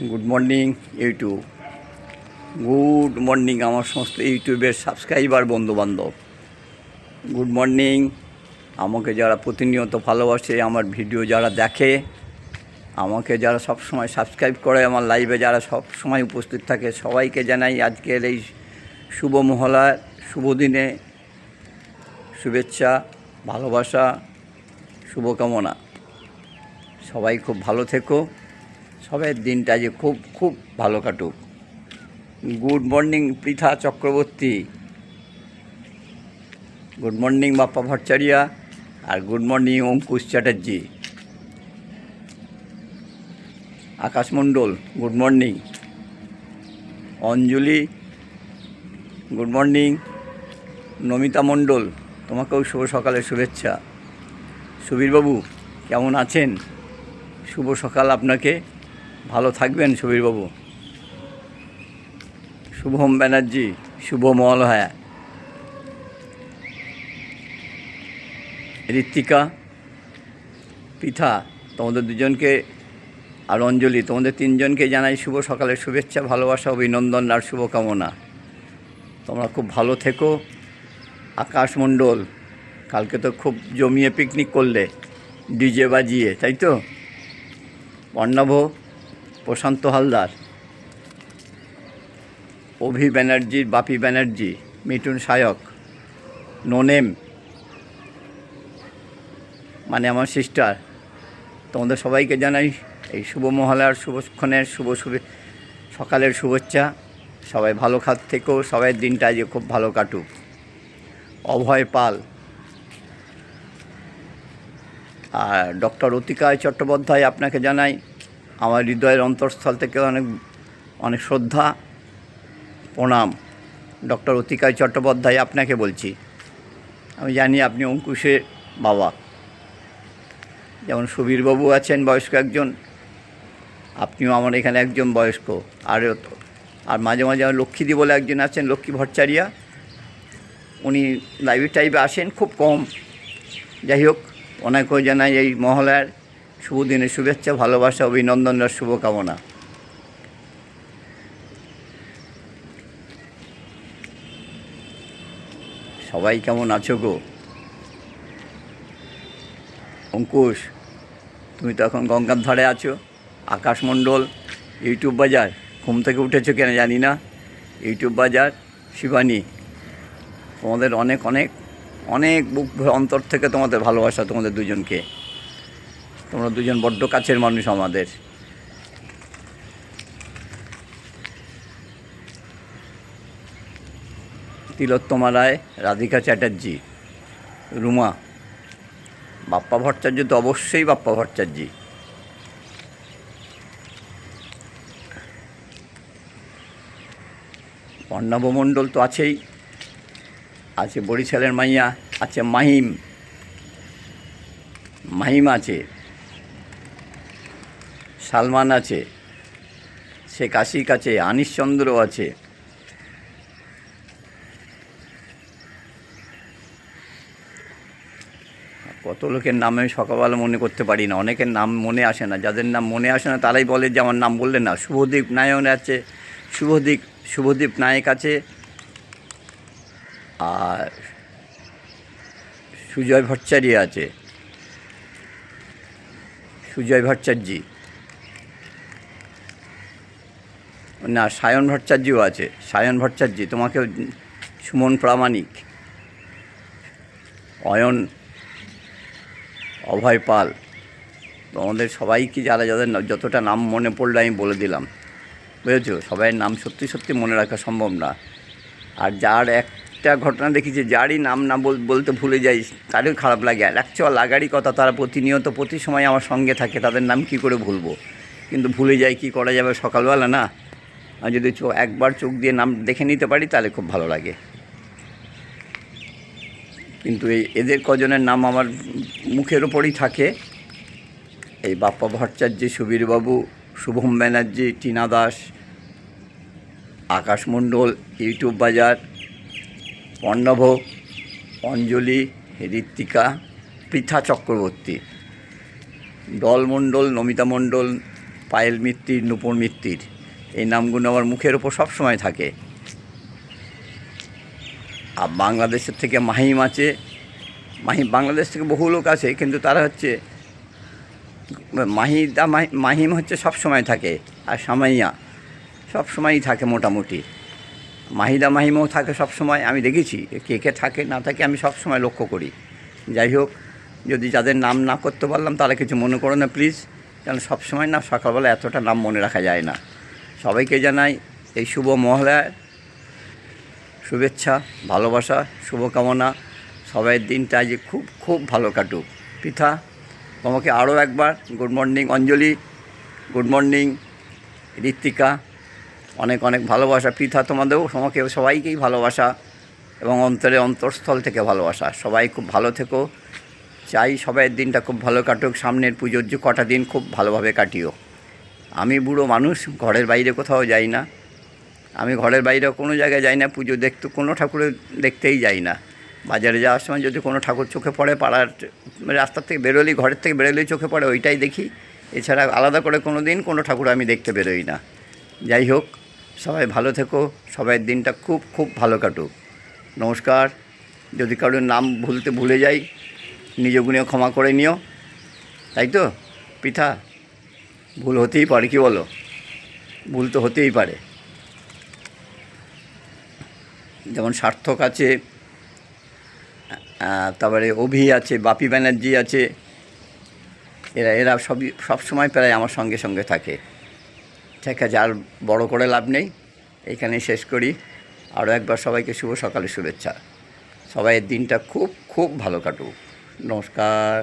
Good morning YouTube good morning আমার সমস্ত ইউটিউবের সাবস্ক্রাইবার বন্ধুবান্ধব। গুড মর্নিং আমাকে যারা প্রতিনিয়ত ভালোবাসে, আমার ভিডিও যারা দেখে, আমাকে যারা সব সময় সাবস্ক্রাইব করে, আমার লাইভে যারা সব সময় উপস্থিত থাকে, সবাইকে জানাই আজকের এই শুভ মহলার শুভ দিনে শুভেচ্ছা, ভালোবাসা, শুভকামনা। সবাই খুব ভালো থেকো। সবাইয়ের দিনটা যে খুব খুব ভালো কাটুক। Good morning Pritha Chakraborty. Good morning Bappa Bhattacharya আর good morning Ankush Chatterjee. Akash Mondal, good morning. Anjali, good morning. Namita Mondal, তোমাকেও শুভ সকালের শুভেচ্ছা। সুবীরবাবু, কেমন আছেন? শুভ সকাল আপনাকে। ভালো থাকবেন সুবীরবাবু। শুভম ব্যানার্জি, শুভ মলহায়া ঋত্বিকা, পৃথা, তোমাদের দুজনকে আর অঞ্জলি, তোমাদের তিনজনকে জানাই শুভ সকালের শুভেচ্ছা, ভালোবাসা, অভিনন্দন আর শুভকামনা। তোমরা খুব ভালো থেকো। আকাশ মণ্ডল, কালকে তো খুব জমিয়ে পিকনিক করলে, ডিজে বাজিয়ে, তাই তো? অর্ণব প্রশান্ত হালদার, অভি ব্যানার্জি, বাপি ব্যানার্জি, মিঠুন সায়ক নোনেম মানে আমার সিস্টার। তোমাদের সবাইকে জানাই এই শুভ মহলার শুভক্ষণের শুভ শুভে সকালের শুভেচ্ছা। সবাই ভালো খাত থেকেও সবাই দিনটা আজকে খুব ভালো কাটুক। অভয় পাল। আর ডক্টর অতিকায় চট্টোপাধ্যায় আপনাকে জানাই আমার হৃদয়ের অন্তঃস্থল থেকে অনেক অনেক শ্রদ্ধা, প্রণাম। ডক্টর অতিকায় চট্টোপাধ্যায় আপনাকে বলছি। আমি জানি আপনি অঙ্কুশের বাবা। যেমন সুবীরবাবু আছেন, বয়স্ক একজন, আপনিও আমার এখানে একজন বয়স্ক। আর আর মাঝে মাঝে আমার লক্ষ্মীদি বলে একজন আছেন, লক্ষ্মী ভট্টাচারিয়া। উনি লাইভে টাইপে আসেন, খুব কম। যাই হোক, ওনাকেও জানাই এই মহলার শুভ দিনের শুভেচ্ছা, ভালোবাসা, অভিনন্দন আর শুভকামনা। সবাই কেমন আছো গো? অঙ্কুশ, তুমি তো এখন গঙ্গার ধারে আছো। আকাশমণ্ডল ইউটিউব বাজার, ঘুম থেকে উঠেছো কেন জানি না। ইউটিউব বাজার, শিবানী, তোমাদের অনেক অনেক অনেক বুক অন্তর থেকে তোমাদের ভালোবাসা তোমাদের দুজনকে। তোমরা দুজন বড্ড কাছের মানুষ আমাদের। তিলোত্তমা রায়, রাধিকা চ্যাটার্জি, রুমা। বাপ্পা ভট্টাচার্য তো অবশ্যই বাপ্পা ভট্টাচার্য। অর্ণব মণ্ডল তো আছেই। আছে বরিশালের মাইয়া, আছে মাহিম। মাহিম আছে। সালমান আছে শেখ আশিক আছে আনিশচন্দ্র আছে। কত লোকের নামে সকালবেলা মনে করতে পারি না, অনেকের নাম মনে আসে না, যাদের নাম মনে আসে না তারাই বলে যে আমার নাম বললেন না। শুভদীপ নায়ক আছে, শুভদীপ শুভদীপ নায়ক আছে, আর সুজয় ভট্টাচার্য আছে। সুজয় ভট্টাচার্য। না, সায়ন ভট্টাচার্যও আছে। সায়ন ভট্টাচার্য তোমাকে সুমন প্রামাণিক। অয়ন, অভয় পাল, তোমাদের সবাইকে যারা যাদের যতটা নাম মনে পড়ল আমি বলে দিলাম। বুঝেছ? সবাইয়ের নাম সত্যি সত্যি মনে রাখা সম্ভব না। আর যার একটা ঘটনা দেখেছি, যারই নাম না বল, বলতে ভুলে যাই তারও খারাপ লাগে। আর অ্যাকচুয়াল লাগারই কথা, তারা প্রতিনিয়ত, প্রতি সময় আমার সঙ্গে থাকে, তাদের নাম কি করে ভুলবো? কিন্তু ভুলে যাই, কি করা যাবে সকালবেলা না? যদি চো একবার চোখ দিয়ে নাম দেখে নিতে পারি, তাহলে খুব ভালো লাগে। কিন্তু এই এদের কজনের নাম আমার মুখের ওপরই থাকে। এই বাপ্পা ভট্টাচার্য, সুবীরবাবু, শুভম ব্যানার্জি, টিনা দাস, আকাশ মণ্ডল, ইউটিউব বাজার, পর্ণভ, অঞ্জলি ঋত্বিকা পৃথা চক্রবর্তী, দল মণ্ডল, নমিতা মণ্ডল, পায়েল মিত্তির, নূপুর মিত্তির। এই নামগুলো আমার মুখের ওপর সবসময় থাকে। আর বাংলাদেশের থেকে মাহিম আছে। মাহিম বাংলাদেশ থেকে বহু লোক আছে, কিন্তু তারা হচ্ছে মাহিদা মাহি- মাহিম হচ্ছে সব সময় থাকে, আর সামাইয়া সব সময়ই থাকে মোটামুটি। মাহিদা মাহিমও থাকে সব সময়, আমি দেখেছি, কে কে থাকে, না থাকে আমি সব সময় লক্ষ্য করি। যাই হোক, যদি যাদের নাম না করতে পারলাম, তারা কিছু মনে করো না প্লিজ কারণ সব সময় না, সকালবেলা এতটা নাম মনে রাখা যায় না। সবাইকে জানাই এই শুভ মহলায় শুভেচ্ছা, ভালোবাসা, শুভকামনা। সবাই দিনটা আজ খুব খুব ভালো কাটুক। পিঠা তোমাকে আরও একবার good morning Anjali, good morning Ritwika. অনেক অনেক ভালোবাসা। পৃথা তোমাদেরও, তোমাকে সবাইকেই ভালোবাসা এবং অন্তরে অন্তঃস্থল থেকে ভালোবাসা। সবাই খুব ভালো থেকো। চাই সবাই দিনটা খুব ভালো কাটুক। সামনের পুজোর যে কটা দিন খুব ভালোভাবে কাটিও। আমি বুড়ো মানুষ, ঘরের বাইরে কোথাও যাই না। আমি ঘরের বাইরে কোনো জায়গায় যাই না, পুজো দেখতে, কোনো ঠাকুরের দেখতেই যাই না। বাজারে যাওয়ার সময় যদি কোনো ঠাকুর চোখে পড়ে, পাড়ার রাস্তার থেকে বেরোলেই, ঘরের থেকে বেরোলেই চোখে পড়ে, ওইটাই দেখি। এছাড়া আলাদা করে কোনো দিন কোনো ঠাকুর আমি দেখতে বেরোই না। যাই হোক, সবাই ভালো থেকো সবাই দিনটা খুব খুব ভালো কাটুক। নমস্কার। যদি কারোর নাম ভুলতে ভুলে যাই, নিজ গুণেও ক্ষমা করে নিও। তাই তো, পিঠা? ভুল হতেই পারে, কি বলো? ভুল তো হতেই পারে। যেমন সার্থক আছে তারপরে অভি আছে, বাপি ব্যানার্জি আছে, এরা এরা সবই সবসময় প্রায় আমার সঙ্গে সঙ্গে থাকে। ঠিক আছে, আর বড় করে লাভ নেই। এইখানেই শেষ করি। আরও একবার সবাইকে শুভ সকালে শুভেচ্ছা। সবাই দিনটা খুব খুব ভালো কাটুক। নমস্কার।